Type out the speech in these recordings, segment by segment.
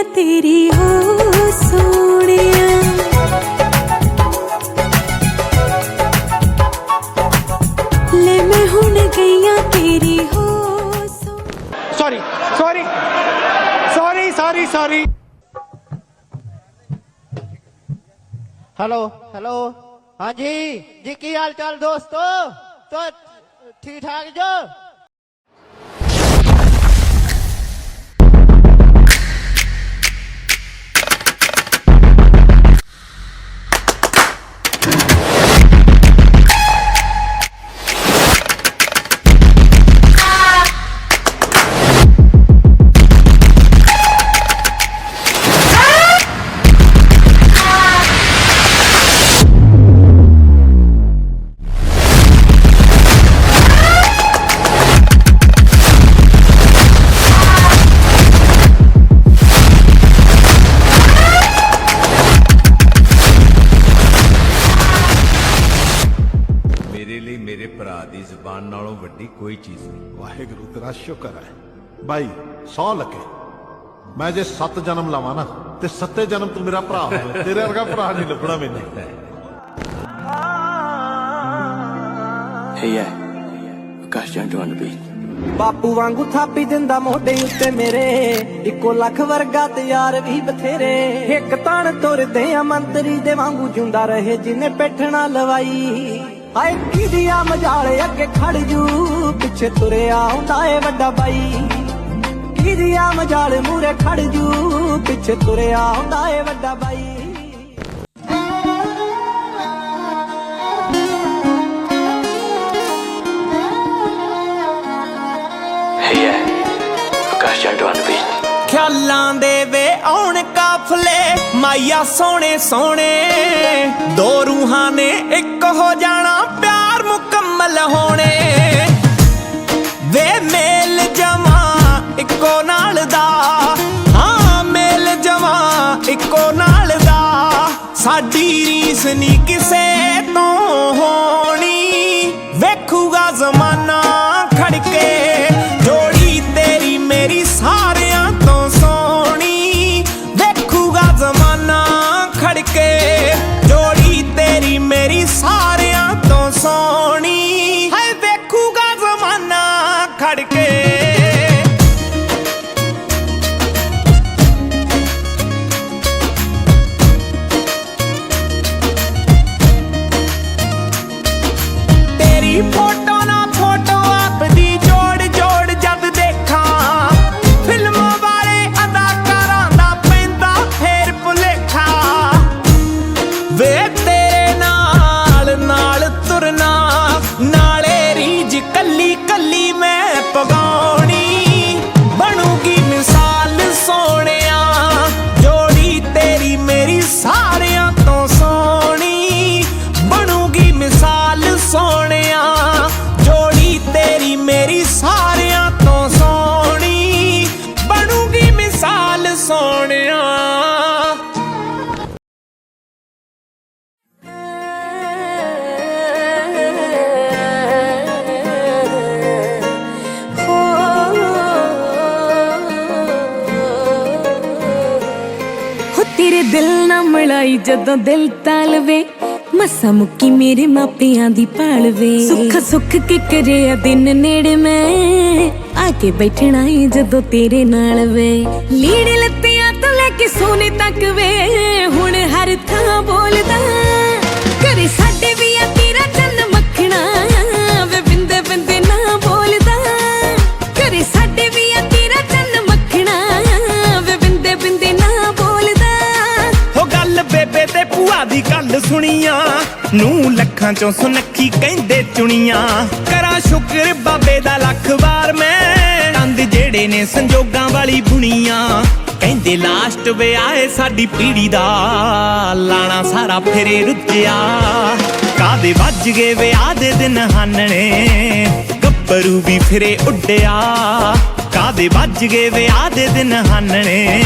ਗਈਆਂ ਤੇਰੀ ਹੋ ਸੋਹਣਿਆ ਲੈ ਮੈਂ ਹੁਣ ਗਈਆਂ ਤੇਰੀ ਹੋ ਸੋਹਣਿਆ sorry sorry sorry sorry sorry hello hello ਹਾਂਜੀ ਜੀ ਕੀ ਹਾਲ ਚਾਲ ਦੋਸਤੋ ਤੋ ਠੀਕ ਠਾਕ ਜੋ ਕੋਈ ਚੀਜ਼ ਨਹੀਂ। ਵਾਹਿਗੁਰੂ ਤੇਰਾ ਸ਼ੁਕਰ ਹੈ। ਬਾਈ ਸੌ ਲੱਗੇ ਮੈਂ ਜੇ ਸੱਤ ਜਨਮ ਲਾਵਾਂ ਨਾ ਤੇ ਸੱਤੇ ਜਨਮ ਤੂੰ ਮੇਰਾ ਭਰਾ ਹੋਵੇ। ਤੇਰੇ ਵਰਗਾ ਭਰਾ ਨਹੀਂ ਲੱਭਣਾ ਮੈਨੂੰ। yeah. Akash Jantu on the beat. ਬਾਪੂ ਵਾਂਗੂ ਥਾਪੀ ਦਿੰਦਾ ਮੋਢੇ ਉੱਤੇ ਮੇਰੇ। ਇੱਕੋ ਲੱਖ ਵਰਗਾ ਤੇ ਯਾਰ ਵੀ ਬਥੇਰੇ। ਇੱਕ ਤਣ ਤੁਰਦੇ ਆ ਮੰਤਰੀ ਦੇ ਵਾਂਗੂ ਜੁੰਦਾ ਰਹੇ ਜਿਨੇ ਪੈਠਣਾ ਲਵਾਈ। ਹਾਏ ਕੀਦੀਆਂ ਮਜਾਲੇ ਅੱਗੇ ਖੜ ਜੂ ਪਿੱਛੇ ਤੁਰਿਆ ਆਉਂਦਾ ਏ ਵੱਡਾ ਬਾਈ। ਕੀਦੀਆਂ ਮਜਾਲੇ ਮੂਰੇ ਖੜ ਜੂ ਪਿੱਛੇ ਤੁਰਿਆ ਆਉਂਦਾ ਏ ਵੱਡਾ ਬਾਈ. ਖਿਆਲਾਂ ਦੇ ਵੇ ਆਉਣ ਕਾਫਲੇ ਮਾਇਆ ਸੋਹਣੇ ਸੋਹਣੇ ਦੋ ਰੂਹਾਂ ਨੇ ਇੱਕ ਹੋ ਜਾਣਾ ਮੁਕੰਮਲ ਹੋਣੇ। ਵੇ ਮੇਲ ਜਮਾ ਇੱਕੋ ਨਾਲ ਦਾ। ਹਾਂ, ਮੇਲ ਜਮਾ ਇੱਕੋ ਨਾਲ ਦਾ। ਸਾਡੀ ਰੀਸ ਨਹੀਂ ਕਿਸੇ ਜਦੋਂ ਦਿਲ ਤਾਲਵੇ, ਮਸਾ ਮੁੱਕੀ ਮੇਰੇ ਮਾਪਿਆਂ ਦੀ ਪਾਲਵੇ। ਸੁੱਖ ਸੁੱਖ ਕੇ ਕਰਿਆ ਦਿਨ ਨੇੜੇ ਮੈਂ, ਆ ਕੇ ਬੈਠਣਾ ਈ ਜਦੋਂ ਤੇਰੇ ਨਾਲ ਵੇ। ਲੀੜੇ ਲੱਤਿਆਂ ਤੋਂ ਲੈ ਕੇ ਸੋਨੇ ਤੱਕ ਵੇ, ਹੁਣ ਹਰ ਥਾਂ ਬੋਲਦਾ, ਘਰੇ ਸਾਡੇ ਵੀ ਦੀ ਗੱਲ ਸੁਣੀਆਂ। ਨੂੰ ਲੱਖਾਂ ਚੋਂ ਸੁਨੱਖੀ ਕਹਿੰਦੇ ਚੁਣੀਆਂ। ਕਰਾਂ ਸ਼ੁਕਰ ਬਾਬੇ ਦਾ ਲੱਖ ਵਾਰ ਮੈਂ। ਕੰਦ ਜਿਹੜੇ ਨੇ ਸੰਜੋਗਾਂ ਵਾਲੀ ਬੁਣੀਆਂ। ਕਹਿੰਦੇ ਲਾਸਟ ਵੇ ਆਏ ਸਾਡੀ ਪੀੜੀ ਦਾ। ਲਾਣਾ ਸਾਰਾ ਫਿਰੇ ਰੁੱਝਿਆ। ਕਾਦੇ ਵੱਜ ਗਏ ਵਿਆਹ ਦੇ ਦਿਨ ਹਾਨਣੇ। ਗੱਭਰੂ ਵੀ ਫਿਰੇ ਉੱਡਿਆ। ਕਾਦੇ ਵੱਜ ਗਏ ਵਿਆਹ ਦੇ ਦਿਨ ਹਾਨਣੇ।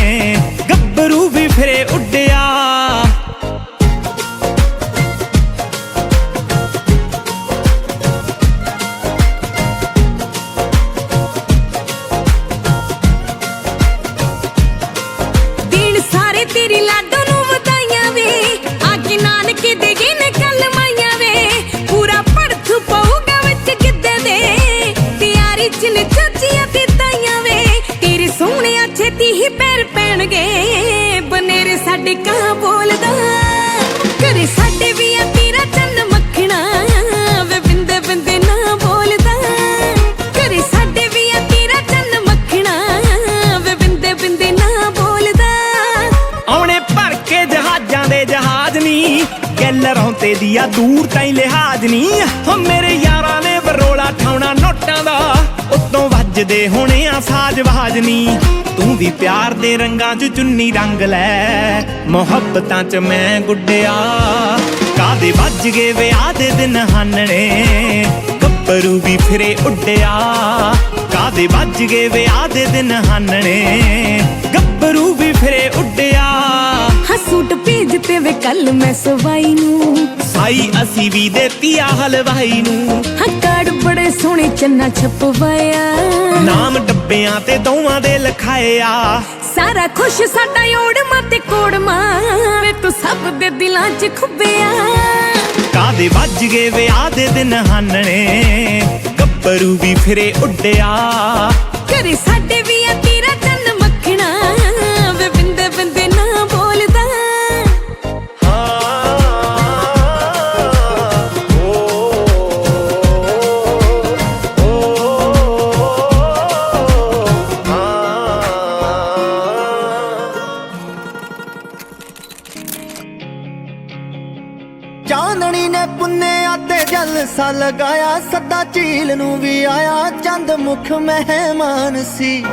ਤੇ ਕਾਂ ਸਾਡੇ ਵੀ ਆ ਤੇਰਾ ਮੱਖਣਾ ਬਿੰਦੇ ਬਿੰਦੇ ਨਾ ਬੋਲਦਾ। ਆਉਣੇ ਭਰ ਕੇ ਜਹਾਜ਼ਾਂ ਦੇ ਜਹਾਜ਼ ਨਹੀਂ ਗੱਲ ਰੌਂਤੇ ਦੀ ਆ ਦੂਰ ਤਾਈ ਲਿਹਾਜ਼ ਨਹੀਂ ਹੋ ਮੇਰੇ ਵੱਜਦੇ ਹੋਣੇ ਆ ਸਾਜ਼ ਬਾਜ ਨਹੀਂ ਤੂੰ ਵੀ ਪਿਆਰ ਦੇ ਰੰਗਾਂ 'ਚ ਚੁੰਨੀ ਰੰਗ ਲੈ। ਮੁਹੱਬਤਾਂ 'ਚ ਮੈਂ ਗੁੱਡਿਆ। ਕਾਦੇ ਵੱਜ ਗਏ ਵਿਆਹ ਦੇ ਦਿਨ ਹਾਨਣੇ? ਗੱਭਰੂ ਵੀ ਫਿਰੇ ਉੱਡਿਆ। ਕਾਦੇ ਵੱਜ ਗਏ ਵਿਆਹ ਦੇ ਦਿਨ ਹਾਨਣੇ? ਗੱਭਰੂ ਵੀ ਫਿਰੇ ਉੱਡਿਆ। ਹਾਂ ਸੂਟ ਤੇ ਵੇ ਕੱਲ ਮੈਂ ਸਵਾਈ ਨੂੰ। ਸਾਈ ਅਸੀਂ ਵੀ ਦੇਤੀ ਆ ਹਲਵਾਈ ਨੂੰ। ਹਾਂ ਕਾਰਡ ਬੜੇ ਸੋਹਣੇ ਚੰਨਾ ਛਪਵਾਇਆ। ਨਾਮ ਡੱਬਿਆਂ ਤੇ ਦੋਵਾਂ ਦੇ ਲਿਖਾਏ ਆ ਸਾਰਾ ਖੁਸ਼ ਸਾਡਾ ਓੜਮਾ ਤੇ ਕੋੜਮਾ ਵੇ ਤੂੰ ਸਭ ਦੇ ਦਿਲਾਂ 'ਚ ਖੁੱਬਿਆ। ਕਾਦੇ ਵੱਜ ਗਏ ਵਿਆਹ ਦੇ ਦਿਨ ਹਾਨਣੇ ਗੱਭਰੂ ਵੀ ਫਿਰੇ ਉੱਡਿਆ। ਘਰੇ ਸਾਡੇ ਲਗਾਇਆ, ਸੱਦਾ ਝੀਲ ਨੂੰ ਵੀ ਆਇਆ, ਚੰਦ ਮੁਖ ਮਹਿਮਾਨ ਸੀ।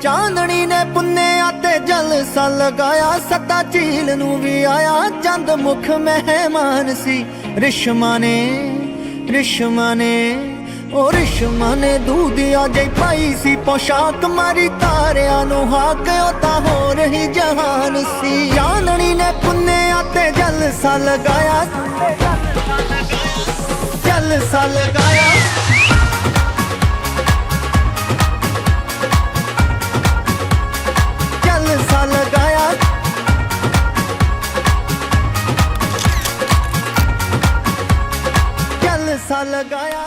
ਚਾਂਦਣੀ ਨੇ ਪੁੰਨਿਆ ਤੇ ਜਲਸਾ ਲਗਾਇਆ, ਸੱਦਾ ਝੀਲ ਨੂੰ ਵੀ ਆਇਆ, ਚੰਦ ਮੁਖ ਮਹਿਮਾਨ ਸੀ। ਰਿਸ਼ਮਾ ਨੇ ਰਿਸ਼ਮਾ ਨੇ ਉਹ ਰਿਸ਼ਮਾ ਨੇ ਦੂਧਿਆ ਜਈ ਪਾਈ ਸੀ, ਪੋਸ਼ਾਕ ਮਾਰੀ ਤਾਰਿਆਂ ਨੂੰ ਹਾਕ, ਉਹ ਤਾਂ ਹੋ ਰਹੀ ਜਹਾਨ ਸੀ। ਚਾਂਦਣੀ ਨੇ ਪੁੰਨਿਆ ਤੇ ਜਲਸਾ ਲਗਾਇਆ। ਜਲਸਾ ਲਗਾਇਆ। ਜਲਸਾ ਲਗਾਇਆ। ਜਲਸਾ ਲਗਾਇਆ।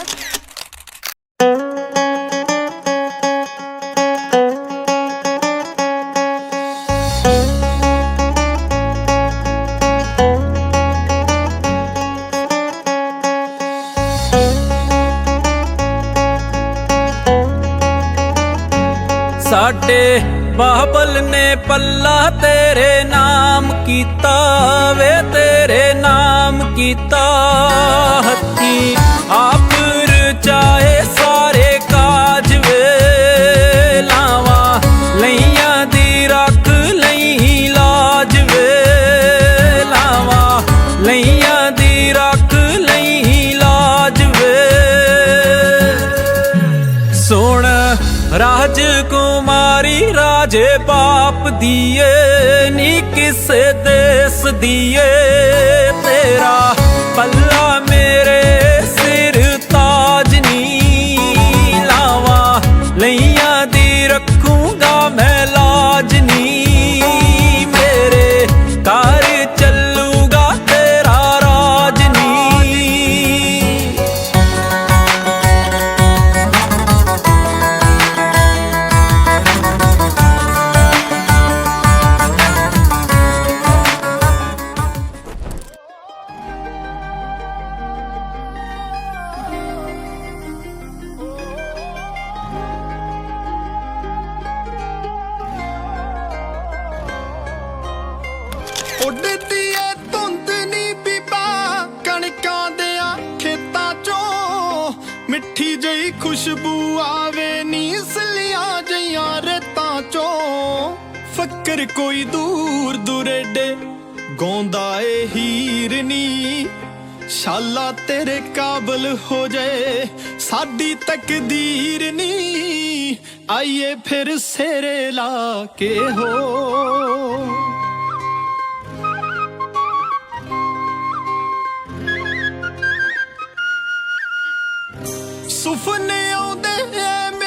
ਨੇ ਪੱਲਾ ਤੇਰੇ ਨਾਮ ਕੀਤਾ ਵੇ, ਤੇਰੇ ਨਾਮ ਕੀਤਾ ਹੱਥੀ। ਆਪ ਰਚਾਏ ਸਾਰੇ ਕਾਜ ਵੇ ਲਾਵਾ ਲਈਆਂ ਦੀ ਰੱਖ, ਲਈ ਲਾਜ ਵੇ ਲਾਵਾ ਲਈਆਂ ਦੀ ਰੱਖ, ਲਈ ਲਾਜ ਵੇ। ਸੁਣ ਰਾਜਕੁਮਾਰੀ, ਰਾਜੇ ਬਾਪ ਦੀਏ ਨੀ ਕਿਸੇ ਦੇਸ ਦੀਏ ਤੇਰਾ ਪੱਲਾ ਜਈ ਖੁਸ਼ਬੂ ਆਵੇ ਨੀ ਸਲੀਆਂ ਜਈਆਂ ਰੇਤਾਂ ਚੋਂ। ਫੱਕਰ ਕੋਈ ਦੂਰ ਦੁਰੇਡੇ, ਗਾਉਂਦਾ ਏ ਹੀਰ ਨੀ। ਸ਼ਾਲਾ ਤੇਰੇ ਕਾਬਲ ਹੋ ਜਾਏ ਸਾਡੀ ਤਕਦੀਰ ਨੀ। ਆਈਏ ਫਿਰ ਸੇਰੇ ਲਾ ਕੇ ਹੋ। ਮੈਨੂੰ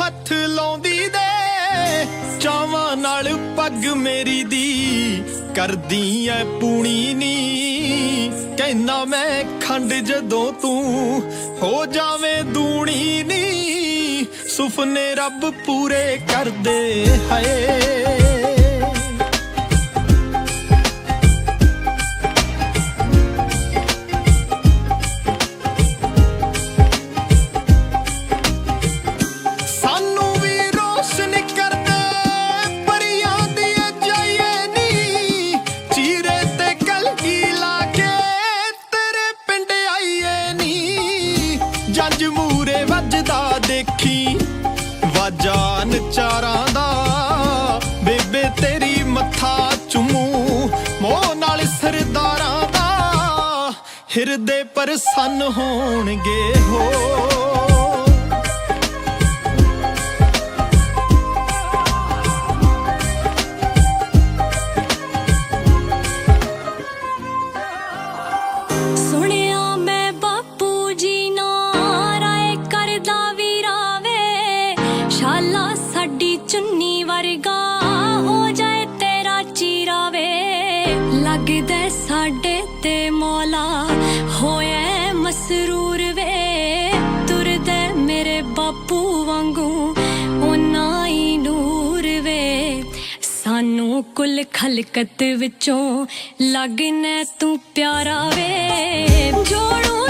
ਹੱਥ ਲਾਉਂਦੀ ਦੇ। ਚਾਵਾਂ ਨਾਲ ਪੱਗ ਮੇਰੀ ਦੀ, ਕਰਦੀ ਐ ਪੂਣੀ ਨੀ। ਕਹਿੰਦਾ ਮੈਂ ਖੰਡ ਜਦੋਂ ਤੂੰ ਹੋ ਜਾਵੇਂ ਦੂਣੀ ਨੀ। ਸੁਫਨੇ ਰੱਬ ਪੂਰੇ ਕਰਦੇ, ਹਾਏ। ਜੰਜ ਮੂਰੇ ਵੱਜਦਾ ਦੇਖੀ। ਵਾਜਾਂ ਚਾਰਾਂ ਦਾ, ਬੇਬੇ ਤੇਰੀ ਮੱਥਾ ਚੁੰਮੂ। ਮੋਹ ਨਾਲ ਸਰਦਾਰਾਂ ਦਾ, ਹਿਰਦੇ ਪਰਸਨ ਹੋਣਗੇ ਹੋ। ਖਲਕਤ ਵਿੱਚੋਂ ਲੱਗਨੇ ਤੂੰ ਪਿਆਰਾ ਵੇ। ਛੋੜੂ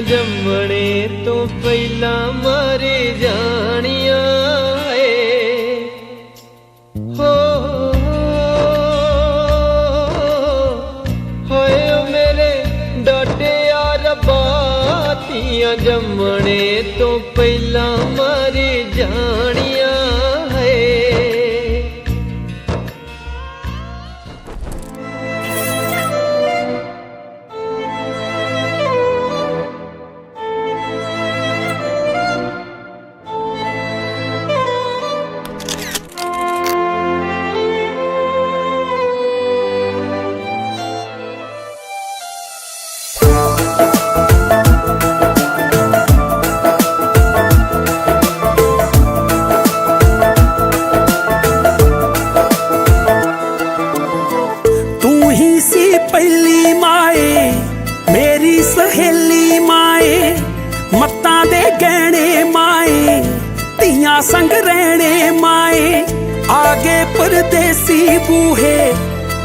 ਜੰਮਣੇ ਤੋਂ ਪਹਿਲਾਂ ਮਰੇ ਜਾਣੀਆਂ ਹੋਏ ਮੇਰੇ ਡਾਡਿਆ ਰੱਬਾ ਧੀਆਂ ਜੰਮਣੇ ਤੋਂ ਪਹਿਲਾਂ ਮਰੇ ਜਾਣੀਆਂ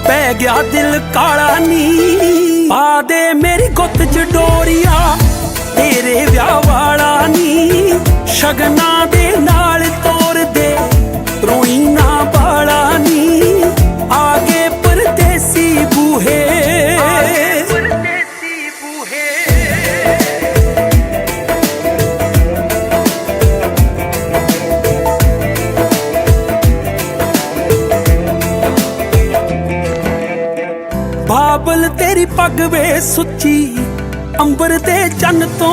ਪੈ ਗਿਆ ਦਿਲ ਕਾਲਾ ਨੀ। ਪਾ ਦੇ ਮੇਰੀ ਗੁੱਤ ਚ ਡੋਰੀਆ, ਤੇਰੇ ਵਿਆਹ ਵਾਲਾ ਨੀ। ਸ਼ਗਨਾ ਦੇ The to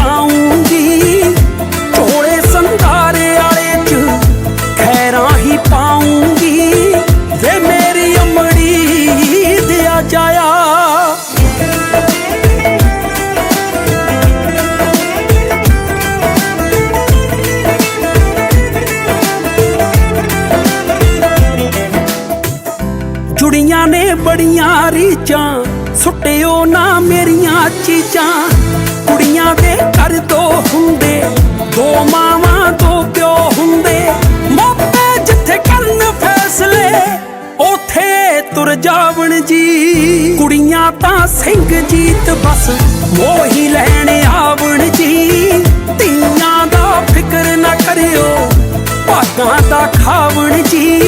ਜਾਵਣ ਜੀ। ਕੁੜੀਆਂ ਤਾਂ ਸਿੰਘ ਜੀਤ ਬਸ, ਮੋਹੀ ਲੈਣ ਆਵਣ ਜੀ। ਤੀਆਂ ਦਾ ਫਿਕਰ ਨਾ ਕਰਿਓ, ਭਾਗਾਂ ਦਾ ਖਾਵਣ ਜੀ।